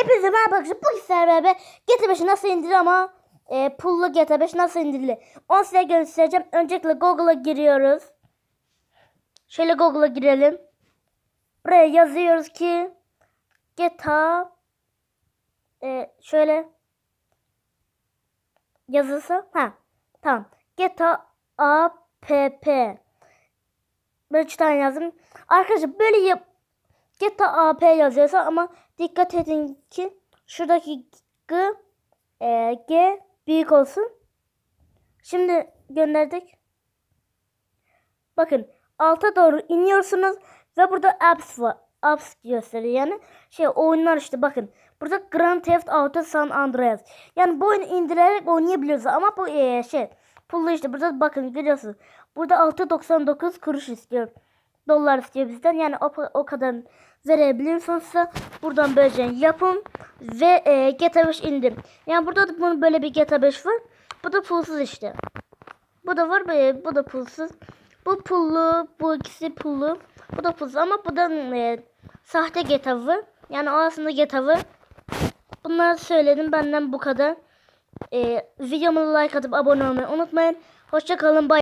Hepinize merhaba arkadaşlar. Bu sizlerle beraber GT5'i nasıl indirilir ama e, pullu GT5 nasıl indirilir? Onu size göstereceğim. Öncelikle Google'a giriyoruz. Şöyle Google'a girelim. Buraya yazıyoruz ki GTA e, şöyle yazısı ha tamam GTA app böyle üç tane yazdım. Arkadaşlar böyle yap GTA AP yazıyorsa ama dikkat edin ki şuradaki G, e, G büyük olsun. Şimdi gönderdik. Bakın alta doğru iniyorsunuz ve burada apps var. Apps gösteriyor yani. Şey oyunlar işte bakın. Burada Grand Theft Auto San Andreas. Yani bu oyunu indirerek oynayabiliyoruz ama bu e, şey pullu işte burada bakın görüyorsunuz. Burada 6.99 kuruş istiyor. Dolar istiyor bizden. Yani o, o kadar verebiliyorsanız da buradan böylece yapın ve e, GTA 5 indim. Yani burada da bunun böyle bir GTA 5 var. Bu da pulsuz işte. Bu da var böyle bu da pulsuz. Bu pullu, bu ikisi pullu. Bu da pulsuz ama bu da e, sahte GTA var. Yani aslında GTA var. Bunları söyledim benden bu kadar. E, videomu like atıp abone olmayı unutmayın. Hoşça kalın. Bye.